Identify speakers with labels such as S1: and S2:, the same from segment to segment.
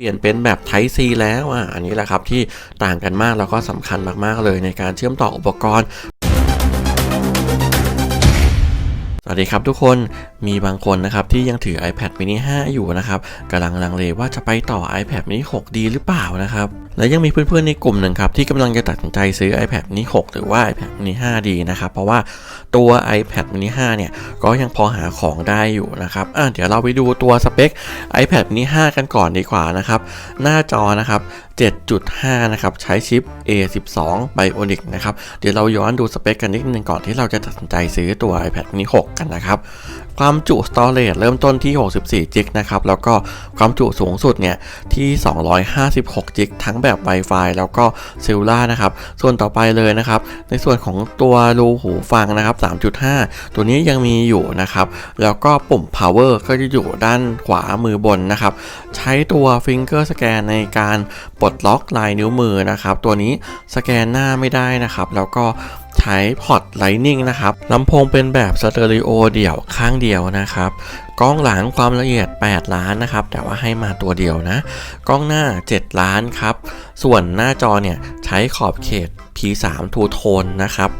S1: เปลี่ยนเป็นแบบ Type C แล้วอะอันนี้แหละครับที่ต่างกันมากแล้วก็สำคัญมากๆเลยในการเชื่อมต่ออุปกรณ์สวัสดีครับทุกคนมีบางคนนะครับที่ยังถือ iPad mini 5 อยู่นะครับกำลังลังเลว่าจะไปต่อ iPad mini 6 ดีหรือเปล่านะครับ และยังมีเพื่อนๆในกลุ่มหนึ่งครับที่กำลังจะตัดสินใจซื้อ iPad mini 6 หรือว่า iPad mini 5 ดีนะครับ เพราะว่าตัว iPad mini 5 เนี่ย ก็ยังพอหาของได้อยู่นะครับอะเดี๋ยวเราไปดูตัวสเปค iPad mini 5 กันก่อนดีกว่านะครับ หน้าจอนะครับ 7.5 นะครับ ใช้ชิป A12 Bionic นะครับ เดี๋ยวเราย้อนดูสเปคกันนิดนึงก่อนที่เราจะตัดสินใจซื้อตัว iPad mini 6 กันนะครับ ความจุ storage เริ่มต้นที่ 64 จิกนะครับ แล้วก็ความจุสูงสุดเนี่ยที่ 256 จิกทั้งแบบ Wi-Fi แล้วก็ Cellular นะครับ ส่วนต่อไปเลยนะครับ ในส่วนของตัวรูหูฟังนะครับ 3.5 ตัวนี้ยังมีอยู่นะครับ แล้วก็ปุ่ม power ก็จะอยู่ด้านขวามือบนนะครับ ใช้ตัว finger scan ในการปลดล็อกลายนิ้วมือนะครับ ตัวนี้สแกนหน้าไม่ได้นะครับ แล้วก็ ใช้พอร์ต Lightning นะครับลำโพงเป็นแบบสเตอริโอเดี่ยวข้างเดียวนะครับ กล้องหลังความละเอียด 8 ล้านนะครับ แต่ว่าให้มาตัวเดียวนะ กล้องหน้า 7 ล้านครับ ส่วนหน้าจอเนี่ยใช้ขอบเขต P3 Two Tone นะครับ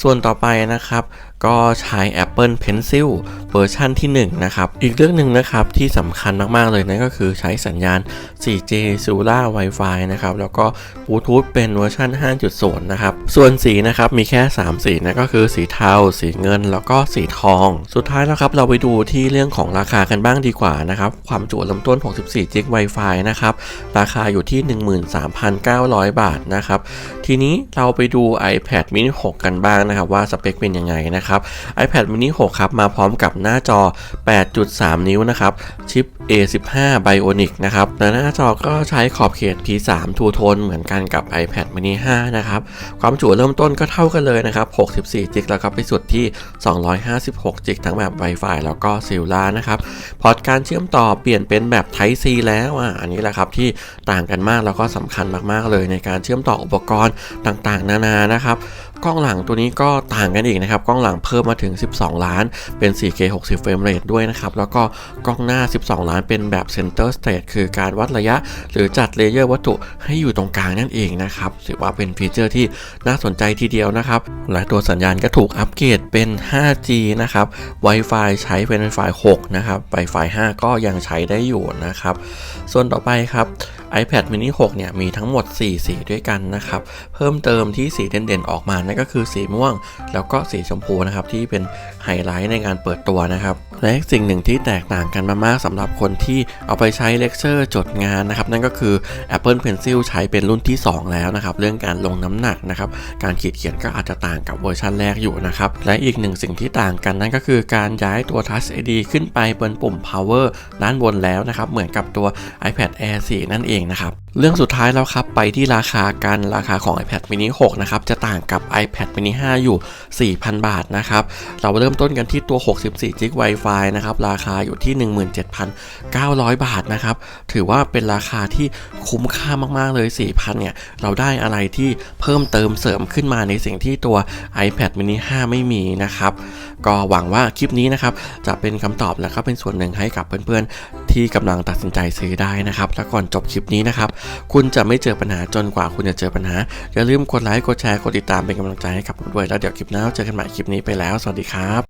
S1: ส่วนต่อไปนะครับ ก็ใช้ Apple Pencil เวอร์ชันที่ 1 นะครับ อีกเรื่องหนึ่งนะครับที่สำคัญมาก ๆ เลยนั่นก็คือใช้สัญญาณ 4G Cellular Wi-Fi นะครับ แล้วก็บลูทูธเป็นเวอร์ชัน5.0 นะครับ ส่วนสีนะครับมีแค่ 3 สีนะก็คือสีเทา สีเงิน แล้วก็สีทอง สุดท้ายแล้วครับเราไปดูที่เรื่องของของราคากันบ้างดีกว่านะครับความจุลำต้น 64 g b Wi-Fi นะครับราคาอยู่ที่ 13,900 บาทนะครับทีนี้เราไปดู iPad mini 6 กันบ้างนะครับว่าสเปคเป็นยังไงนะครับ iPad mini 6 ครับมาพร้อมกับหน้าจอ 8.3 นิ้วนะครับชิป A15 Bionic นะครับและหน้าจอก็ใช้ขอบเขต P3 Two Tone เหมือนกันกับ iPad mini 5 นะครับ ความจุเริ่มต้นก็เท่ากันเลยนะครับ 64จิกแล้วก็ไปสุดที่ 256จิกทั้งแบบ Wi-Fi แล้วก็ Cellular นะครับ พอร์ตการเชื่อมต่อเปลี่ยนเป็นแบบ Type C แล้วอะอันนี้แหละครับที่ต่างกันมากแล้วก็สำคัญมากๆเลยในการเชื่อมต่ออุปกรณ์ต่างๆ นานานะครับกล้องหลังตัวนี้ก็ต่างกันอีกนะครับ กล้องหลังเพิ่มมาถึง 12 ล้านเป็น 4K 60 frame rate ด้วยนะครับ แล้วก็กล้องหน้า 12 ล้านเป็นแบบ center stage คือการวัดระยะ หรือจัดเลเยอร์วัตถุให้อยู่ตรงกลางนั่นเองนะครับถือว่าเป็นฟีเจอร์ที่น่าสนใจทีเดียวนะครับ และตัวสัญญาณก็ถูกอัปเกรดเป็น 5G นะครับ Wi-Fi ใช้เป็น Wi-Fi 6 นะครับ Wi-Fi 5 ก็ยังใช้ได้อยู่นะครับ ส่วนต่อไปครับ iPad mini 6 เนี่ย มีทั้งหมด 4 สีด้วยกันนะครับ เพิ่มเติมที่สีเด่นๆ ออกมา นั่นก็คือสีม่วง แล้วก็สีชมพูนะครับ ที่เป็นไฮไลท์ในงานเปิดตัวนะครับ และสิ่งหนึ่งที่แตกต่างกันมากๆสำหรับคนที่เอาไปใช้เลคเชอร์จดงานนะครับ นั่นก็คือ Apple Pencil ใช้เป็นรุ่นที่ 2 แล้วนะครับ เรื่องการลงน้ำหนักนะครับ การขีดเขียนก็อาจจะต่างกับเวอร์ชันแรกอยู่นะครับ และอีกหนึ่งสิ่งที่ต่างกันนั่นก็คือการย้ายตัว Touch ID ขึ้นไปบนปุ่ม power ด้านบนแล้วนะครับ เหมือนกับตัว iPad Air 4 นั่นเองนะครับเรื่องสุดท้ายแล้วครับ ไปที่ราคากันราคาของ iPad mini 6 นะครับ จะต่างกับ iPad mini 5 อยู่ 4,000 บาทนะครับ เราเริ่มต้นกันที่ตัว 64 g b Wi-Fi นะครับราคาอยู่ที่ 17,900 บาทนะครับถือว่าเป็นราคาที่คุ้มค่ามากๆเลย 4,000 เนี่ยเราได้อะไรที่เพิ่มเติมเสริมขึ้นมาในสิ่งที่ตัว iPad mini 5 ไม่มีนะครับก็หวังว่าคลิปนี้นะครับจะเป็นคำตอบและก็เป็นส่วนหนึ่งให้กับเพื่อนๆ ที่กำลังตัดสินใจซื้อได้นะครับและก่อนจบคลิปนี้นะครับคุณจะไม่เจอปัญหาจนกว่าคุณจะเจอปัญหาอย่าลืมกดไลค์กดแชร์กดติดตามเป็นกำลังใจให้กับผมด้วยแล้วเดี๋ยวคลิปหน้าเจอกันใหม่คลิปนี้ไปแล้ว สวัสดีครับ